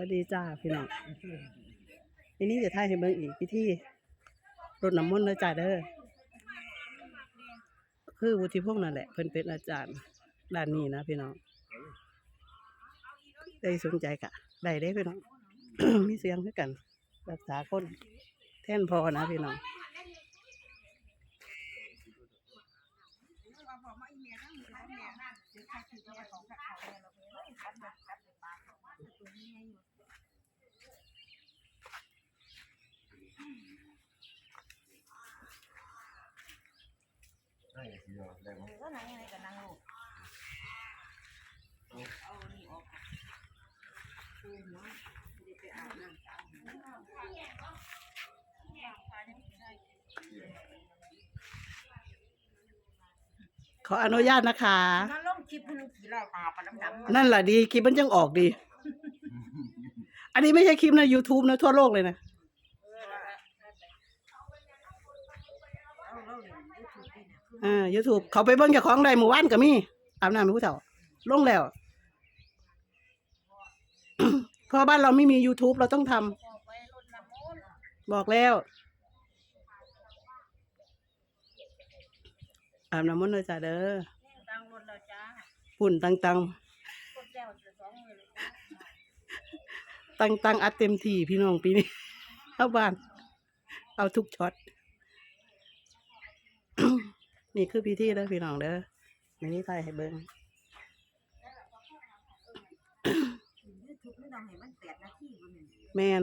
วัสดีจ้าพี่น้องทีนี้จะถ่ายให้เบิ่งอีกพิธีรดน้ำมนต์เด้อจ้าเด้อคือวุฒิพงษ์นั่นแหละเพิ่นเป็นอาจารย์ด้านนี้นะพี่น้องได้สนใจกะได้เด้พี่น้องมีเสียงคือกัน รักษาคนแท่นพอนะพี่น้อง สิเนาะได้บ่ก็นั่งยังไงก็นั่งลูกเอานี่ออกคือหัวจะไปอาบน้ำสาวหัวขออนุญาตนะคะ มาลงคลิปให้หนูขี่เหล่าตาปลาดำๆนั่นแหละดีคลิปมันยังออกดี อันนี้ไม่ใช่คลิปนะ YouTube นะ ทั่วโลกเลยนะ เอาเราเรียนยูทูบนี่นะคื ออ่า YouTube เขาไปเบิ่งเจ้าของได้หมู่บ้านก็มีอาบน้ำให้ผู้เฒ่าลงแล้ว เพราะบ้านเราไม่มี YouTube เราต้องทำบอกไว้รถน้ำมนต์บอกแล้ว อาบน้ำมนต์เลยจ้าเด้อตังรถแล้วจ้าปุ่นตังตังกดแล้วจะสองมือเลยจ้าตังตังอัดเต็มที่พี่น้องปีนี้เข้าบ้าน เอาทุกช็อต นี่คือพิธีเด้อพี่น้องเด้อในนี้ใครให้เบิ่งยูทูบไม่ต้องให้มันแปดนาทีบนหนึ่งแมน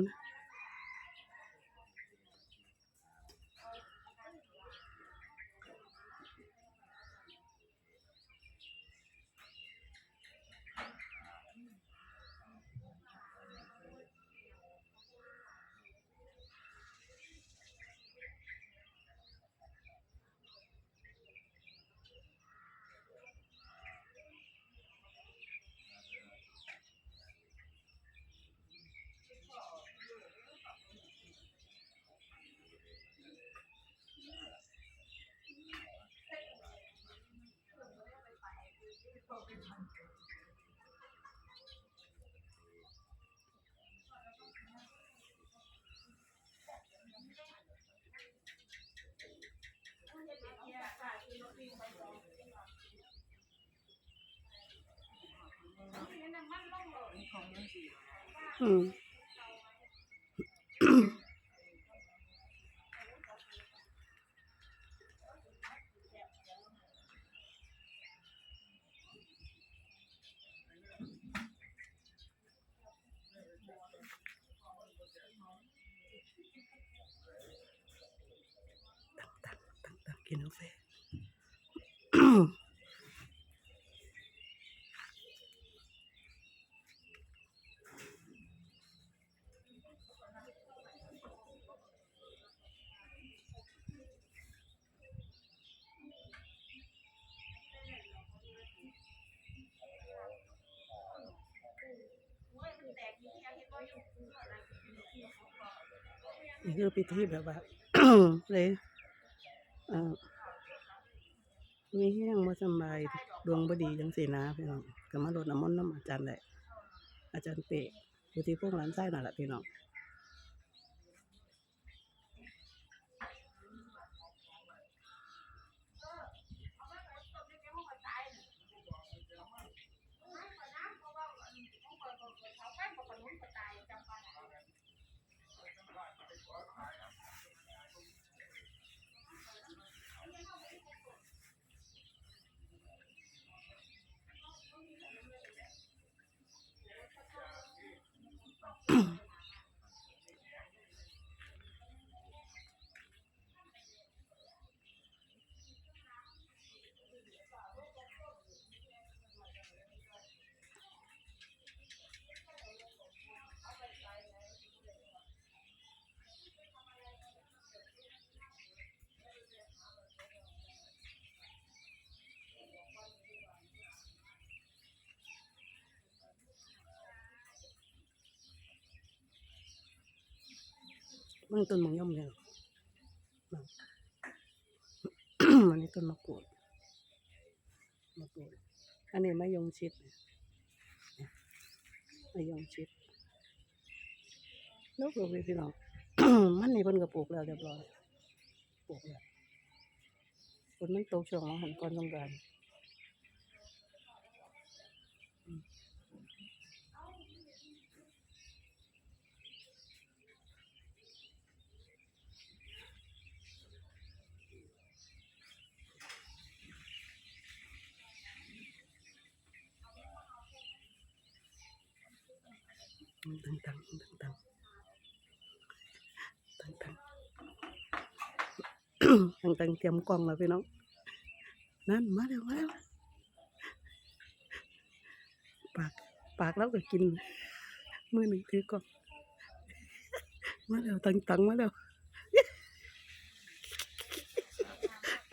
อื มตังตังตังตังกิ นกาแฟนี่คือพิธีแบบว่าเลยเอ่อมีแห้งมาสำบายดวงบดีจังสีนะพี่น้องก็มาลดน้ำมนต์น้ำอาจารย์แหละอาจารย์เปะอยู่ที่พวกร้านไส้นั่นแหละพี่น้อง เบื้องต้นมังย่อมยังอันนี้ต้นมะกรูดมะกรูดอันนี้มะยงชิดเนี่ยมะยงชิดล้วปลูกเลยพี่น้องมันนี่เพิ่นก็ปลูกแล้วเรียบร้อยปลูกแล้วฝนมันตกช่วงของหันก่อนสงกรานต์ ตั้งตั้งตั้งตั้งตั้งตั้งตั้งตั้งเตรียมกล้องแล้วพี่น้อง นั่นมาเร็วมาเร็วปากปากแล้วก็กินมือหนึ่งถือกล้องมาเร็วตังตังมาเร็ว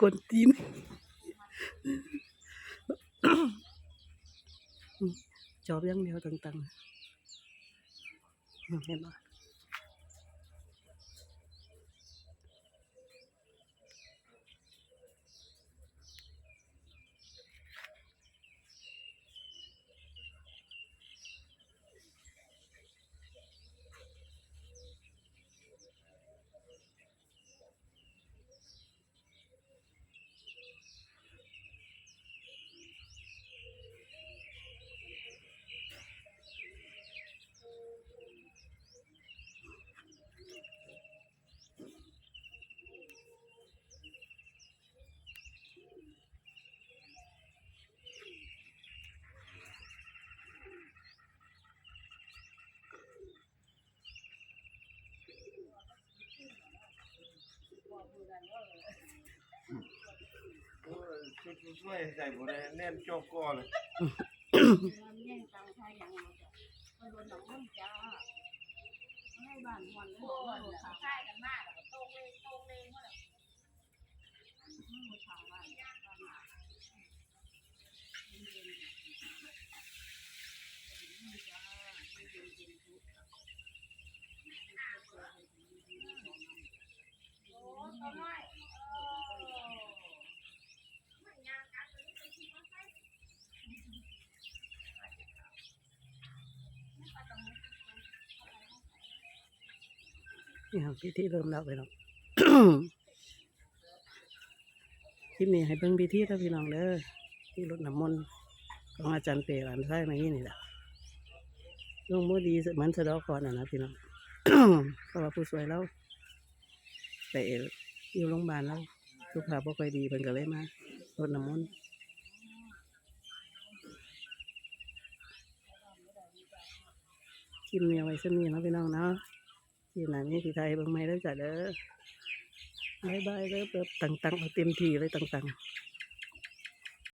กวนตีนจอบยังเดียวตังตัง อืมเช่วยใส่หมดเลยแน่นโจกก้อเลยมันแย่งตังชายังไงจ้ะมันโดนหนองมันจ้าให้บ้านวันแล้ววันแล้วใช่กันมากแล้วก็ตรงเลยตรงเลยเมื่อไหร่มันทางบ้านบ้านหนาโอ้ตัวน้อย นี่ครับพิธีเริ่มแล้วพี่น้องคลิปนี้ให้เบิ่งพิธีแล้วพี่น้องเด้อที่รดน้ำมนต์ของอาจารย์เปรหลานไส้มานี่นี่แหละลงมือดีเหมือนสะดอกคอนอะนะพี่น้องเพราะว่าผู้สวยแล้วไปอยู่โรงพยาบาลแล้วสุขภาพบ่ค่อยดีเพิ่นก็เลยมารดน้ำมนต์ ลิปนี้เอาไว้สนี้เนาะพี่น้องเนาะที่ไหนนี้ที่ไทยบางไม่ได้จัดเด้อบายบายเด้อแบบต่างๆเอาเต็มที่เลยต่างๆ